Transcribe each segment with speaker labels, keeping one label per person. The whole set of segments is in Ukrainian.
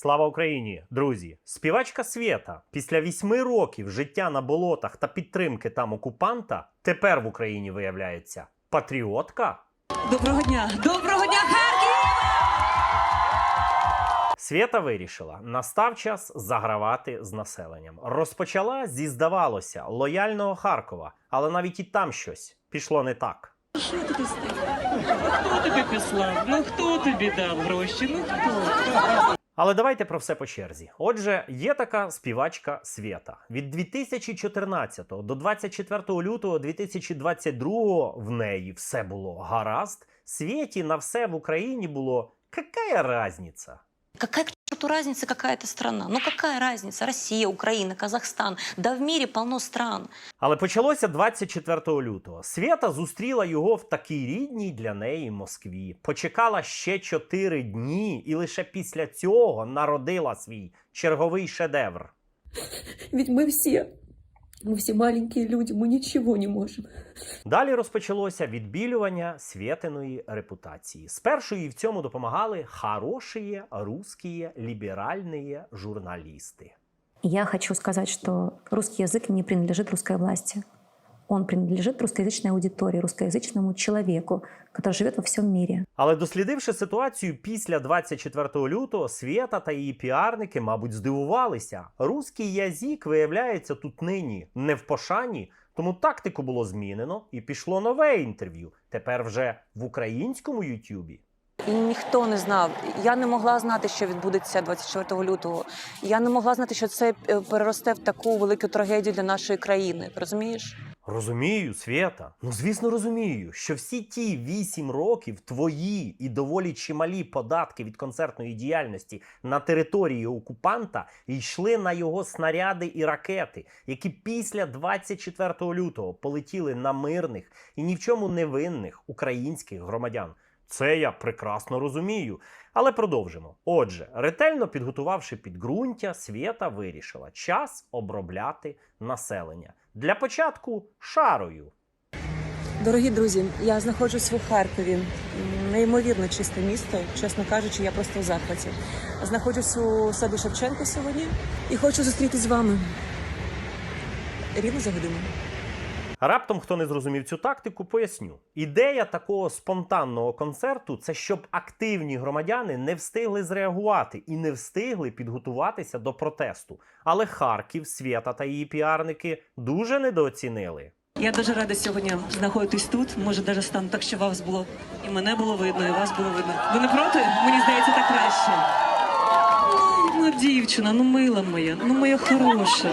Speaker 1: Слава Україні, друзі! Співачка Свєта після вісьми років життя на болотах та підтримки там окупанта тепер в Україні виявляється патріотка.
Speaker 2: Доброго дня! Доброго дня, Харків!
Speaker 1: Свєта вирішила, настав час загравати з населенням. Розпочала зі, здавалося, лояльного Харкова, але навіть і там щось пішло не так.
Speaker 2: Що ти? Хто тобі післав? Ну хто тобі дав гроші? Ну хто?
Speaker 1: Але давайте про все по черзі. Отже, є така співачка Свєта. Від 2014 до 24 лютого 2022 в неї все було гаразд. Свєті на все в Україні було какая разниця?
Speaker 3: Какая к черту разница, какая это страна? Ну какая разница? Россия, Украина, Казахстан. Да в мире полно стран.
Speaker 1: Але почалося 24 лютого. Свята зустріла його в такій рідній для неї Москві. Почекала ще 4 дні, і лише після цього народила свій черговий шедевр.
Speaker 4: Ведь ми все, мы все маленькие люди, мы ничего не можем.
Speaker 1: Далі розпочалося відбілювання Свєтиної репутації. Спершу їй в цьому допомагали хороші русські ліберальні журналісти.
Speaker 5: Я хочу сказать, что русский язык не принадлежит русской власти. Он принадлежит русскоязычной аудитории, русскоязычному человеку, который живет во всем мире.
Speaker 1: Але дослідивши ситуацію після 24 лютого, Свєта та її піарники, мабуть, здивувалися. Руський язик, виявляється, тут нині не в пошані, тому тактику було змінено і пішло нове інтерв'ю. Тепер вже в українському Ютубі.
Speaker 6: І ніхто не знав. Я не могла знати, що відбудеться 24 лютого. Я не могла знати, що це е, переросте в таку велику трагедію для нашої країни. Розумієш?
Speaker 1: Розумію, Свєта. Ну звісно, розумію, що всі ті вісім років твої і доволі чималі податки від концертної діяльності на території окупанта йшли на його снаряди і ракети, які після 24 лютого полетіли на мирних і ні в чому не винних українських громадян. Це я прекрасно розумію. Але продовжимо. Отже, ретельно підготувавши підґрунтя, Свєта вирішила час обробляти населення. Для початку шарою.
Speaker 2: Дорогі друзі, я знаходжусь у Харкові. Неймовірно чисте місто. Чесно кажучи, я просто в захваті. Знаходжусь у саду Шевченко сьогодні і хочу зустрітися з вами. Рівно за годину.
Speaker 1: Раптом, хто не зрозумів цю тактику, поясню. Ідея такого спонтанного концерту це щоб активні громадяни не встигли зреагувати і не встигли підготуватися до протесту. Але Харків, Свєта та її піарники дуже недооцінили.
Speaker 2: Я дуже рада сьогодні знаходитись тут. Може, навіть стану так, що вас було і мене було видно, і вас було видно. Ви не проти? Мені здається, так краще. Ну, ну, дівчина, ну мила моя, ну моя хороша.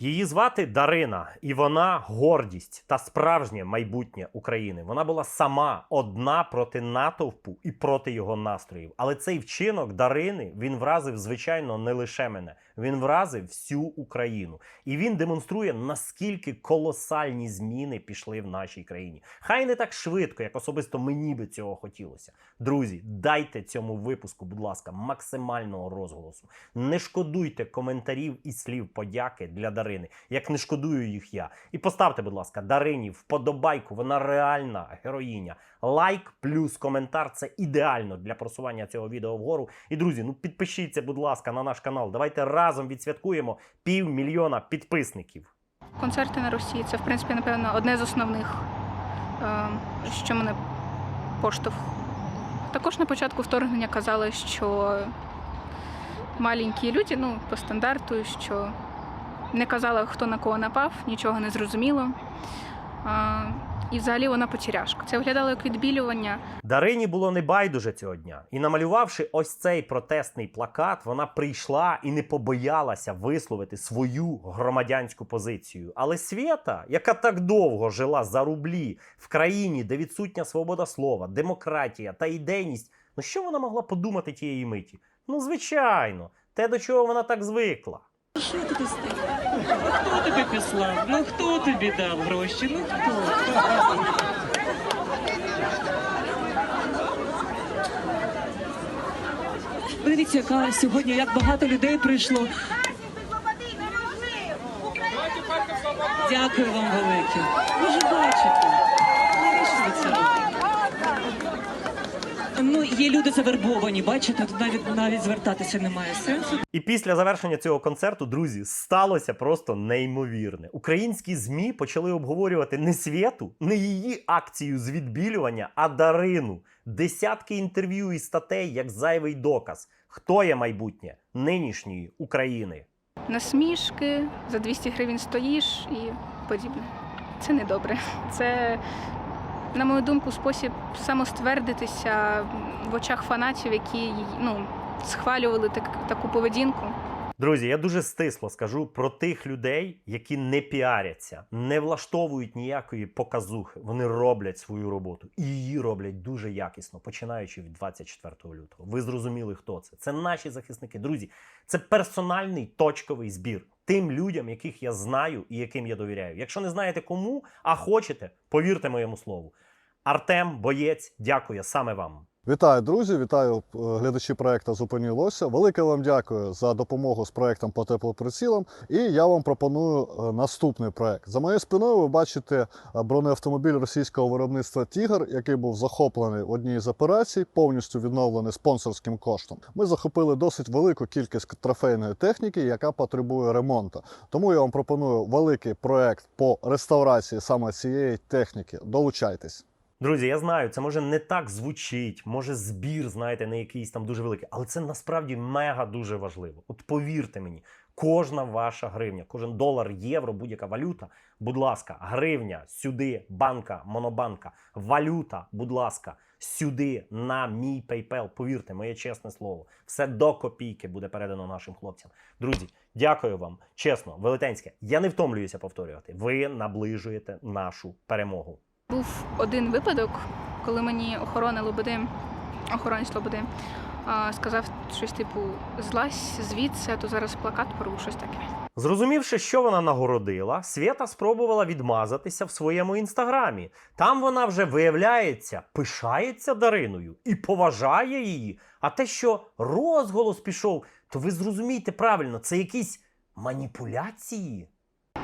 Speaker 1: Її звати Дарина, і вона гордість та справжнє майбутнє України. Вона була сама одна проти натовпу і проти його настроїв. Але цей вчинок Дарини він вразив, звичайно, не лише мене. Він вразив всю Україну, і він демонструє наскільки колосальні зміни пішли в нашій країні. Хай не так швидко, як особисто мені би цього хотілося. Друзі, дайте цьому випуску, будь ласка, максимального розголосу. Не шкодуйте коментарів і слів подяки для Дарини, як не шкодую їх я. І поставте, будь ласка, Дарині вподобайку. Вона реальна героїня. Лайк плюс коментар це ідеально для просування цього відео вгору. І друзі, ну підпишіться, будь ласка, на наш канал. Давайте разом відсвяткуємо півмільйона підписників.
Speaker 7: Концерти на Росії це, в принципі, напевно, одне з основних, е, що мене поштовх. Також на початку вторгнення казали, що маленькі люди, ну, по стандарту, що не казала, хто на кого напав, нічого не зрозуміло. І взагалі вона потеряшка. Це виглядало як відбілювання.
Speaker 1: Дарині було не байдуже цього дня. І намалювавши ось цей протестний плакат, вона прийшла і не побоялася висловити свою громадянську позицію. Але Свєта, яка так довго жила за рублі в країні, де відсутня свобода слова, демократія та ідейність, ну що вона могла подумати тієї миті? Ну, звичайно, те, до чого вона так звикла.
Speaker 2: Що ти тут стоїш? Хто тобі післав? Ну хто тобі дав гроші? Ну хто? Дивіться, яка сьогодні як багато людей прийшло. Дякую вам велике. Ви ж бачите. Ви? Ну, є люди завербовані, бачите, тут навіть навіть звертатися немає сенсу.
Speaker 1: І після завершення цього концерту, друзі, сталося просто неймовірне. Українські змі почали обговорювати не світу, не її акцію з відбілювання, а Дарину. Десятки інтерв'ю і статей як зайвий доказ, хто є майбутнє нинішньої України.
Speaker 7: Насмішки, за 200 гривень стоїш і подібне. Це не добре. Це, на мою думку, спосіб самоствердитися в очах фанатів, які ну, схвалювали так, таку поведінку.
Speaker 1: Друзі, я дуже стисло скажу про тих людей, які не піаряться, не влаштовують ніякої показухи. Вони роблять свою роботу і її роблять дуже якісно, починаючи від 24 лютого. Ви зрозуміли, хто це? Це наші захисники. Друзі, це персональний точковий збір тим людям, яких я знаю і яким я довіряю. Якщо не знаєте кому, а хочете, повірте моєму слову. Артем, боєць, дякує саме вам.
Speaker 8: Вітаю, друзі! Вітаю е, глядачі проекту Зупинілося. Велике вам дякую за допомогу з проектом по теплоприцілам. І я вам пропоную е, наступний проект. За моєю спиною ви бачите е, бронеавтомобіль російського виробництва Тігр, який був захоплений в одній з операцій, повністю відновлений спонсорським коштом. Ми захопили досить велику кількість трофейної техніки, яка потребує ремонту. Тому я вам пропоную великий проект по реставрації саме цієї техніки. Долучайтесь.
Speaker 1: Друзі, я знаю, це може не так звучить, може збір, знаєте, не якийсь там дуже великий, але це насправді мега дуже важливо. От повірте мені, кожна ваша гривня, кожен долар, євро, будь-яка валюта, будь ласка, гривня сюди, банка, монобанка, валюта, будь ласка, сюди на мій PayPal. Повірте, моє чесне слово, все до копійки буде передано нашим хлопцям. Друзі, дякую вам. Чесно, велетенське. Я не втомлююся повторювати. Ви наближуєте нашу перемогу.
Speaker 7: Був один випадок, коли мені охорона Лободи, охоронець Лободи, сказав щось типу: злазь звідси, а то зараз плакат порву, щось таке.
Speaker 1: Зрозумівши, що вона нагородила, Свята спробувала відмазатися в своєму інстаграмі. Там вона вже виявляється, пишається Дариною і поважає її. А те, що розголос пішов, то ви зрозумієте правильно, це якісь маніпуляції.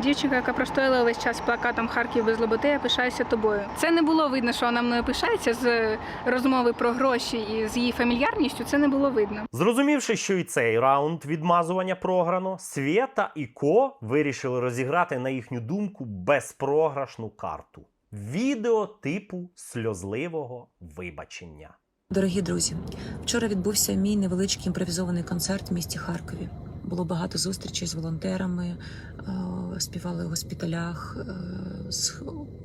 Speaker 7: Дівчинка, яка простояла весь час плакатом Харків без лоботи, я пишаюся тобою. Це не було видно, що вона мною пишається з розмови про гроші і з її фамільярністю. Це не було видно.
Speaker 1: Зрозумівши, що і цей раунд відмазування програно, Свєта і Ко вирішили розіграти на їхню думку безпрограшну карту. Відео типу сльозливого вибачення.
Speaker 2: Дорогі друзі, вчора відбувся мій невеличкий імпровізований концерт в місті Харкові. Було багато зустрічей з волонтерами, е, співали в госпіталях, е,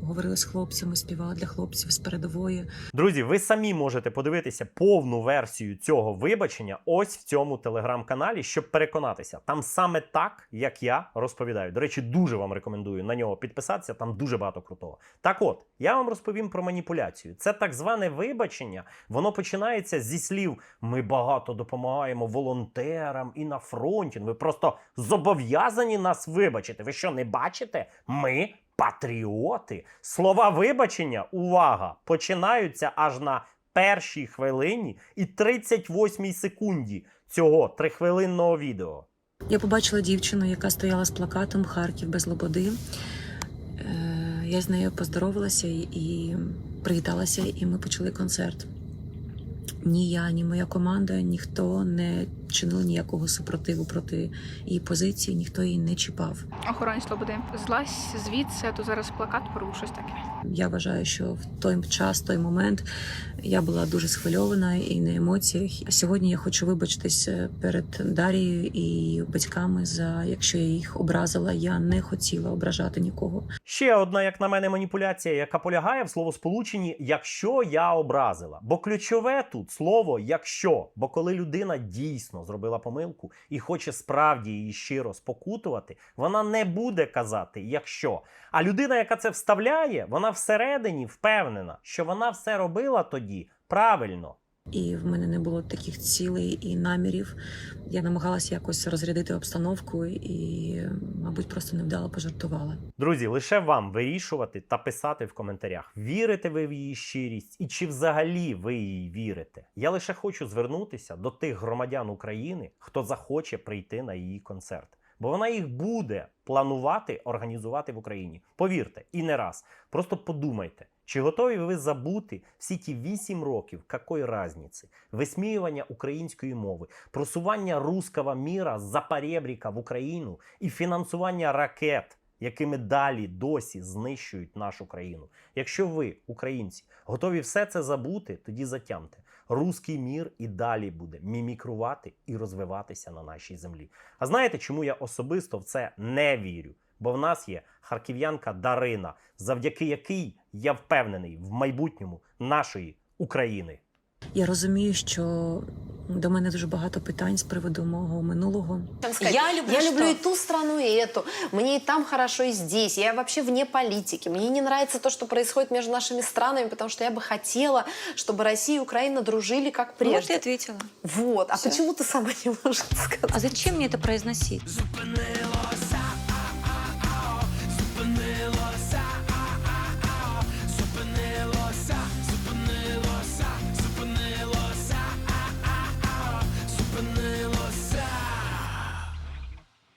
Speaker 2: говорили з хлопцями, співали для хлопців з передової.
Speaker 1: Друзі, ви самі можете подивитися повну версію цього вибачення ось в цьому телеграм-каналі, щоб переконатися. Там саме так, як я розповідаю. До речі, дуже вам рекомендую на нього підписатися. Там дуже багато крутого. Так от, я вам розповім про маніпуляцію. Це так зване вибачення. Воно починається зі слів: ми багато допомагаємо волонтерам і на фронті. Ви просто зобов'язані нас вибачити. Ви що не бачите? Ми патріоти. Слова вибачення, увага, починаються аж на першій хвилині і 38 секунді цього трихвилинного відео.
Speaker 2: Я побачила дівчину, яка стояла з плакатом Харків без лободи. Е, Я з нею поздоровалася і привіталася, і ми почали концерт. Ні я, ні моя команда, ніхто не чинив ніякого супротиву проти її позиції, ніхто її не чіпав.
Speaker 7: Охоронець Лободи, злазь звідси, а то зараз плакат порву, щось таке.
Speaker 2: Я вважаю, що в той час, той момент я була дуже схвильована і на емоціях. А сьогодні я хочу вибачитись перед Дарією і батьками за якщо я їх образила. Я не хотіла ображати нікого.
Speaker 1: Ще одна, як на мене, маніпуляція, яка полягає в словосполученні якщо я образила. Бо ключове тут слово якщо. Бо коли людина дійсно зробила помилку і хоче справді її щиро спокутувати, вона не буде казати якщо. А людина, яка це вставляє, вона всередині впевнена, що вона все робила тоді правильно.
Speaker 2: І в мене не було таких цілей і намірів. Я намагалася якось розрядити обстановку і, мабуть, просто невдало пожартувала.
Speaker 1: Друзі, лише вам вирішувати та писати в коментарях, вірите ви в її щирість і чи взагалі ви їй вірите. Я лише хочу звернутися до тих громадян України, хто захоче прийти на її концерт. Бо вона їх буде планувати організувати в Україні. Повірте, і не раз. Просто подумайте, Чи готові ви забути всі ті вісім років, якої разниці? Висміювання української мови, просування руского міра з Запорєбріка в Україну і фінансування ракет, якими далі досі знищують нашу країну. Якщо ви, українці, готові все це забути, тоді затямте. Руський мір і далі буде мімікрувати і розвиватися на нашій землі. А знаєте, чому я особисто в це не вірю? Бо в нас є харків'янка Дарина, завдяки якій я впевнений в майбутньому нашої України.
Speaker 2: Я розумію, що до мене дуже багато питань з приводу мого минулого.
Speaker 3: Я люблю
Speaker 9: я
Speaker 3: что?
Speaker 9: люблю и ту страну, и эту. Мне и там хорошо, и здесь. Я вообще вне политики. Мне не нравится то, что происходит между нашими странами, потому что я бы хотела, чтобы Россия и Украина дружили как
Speaker 3: Ну, вот
Speaker 9: прежде.
Speaker 3: ты ответила.
Speaker 9: Вот. А
Speaker 3: Всё.
Speaker 9: почему ты сама не можешь сказать?
Speaker 3: А зачем мне это произносить?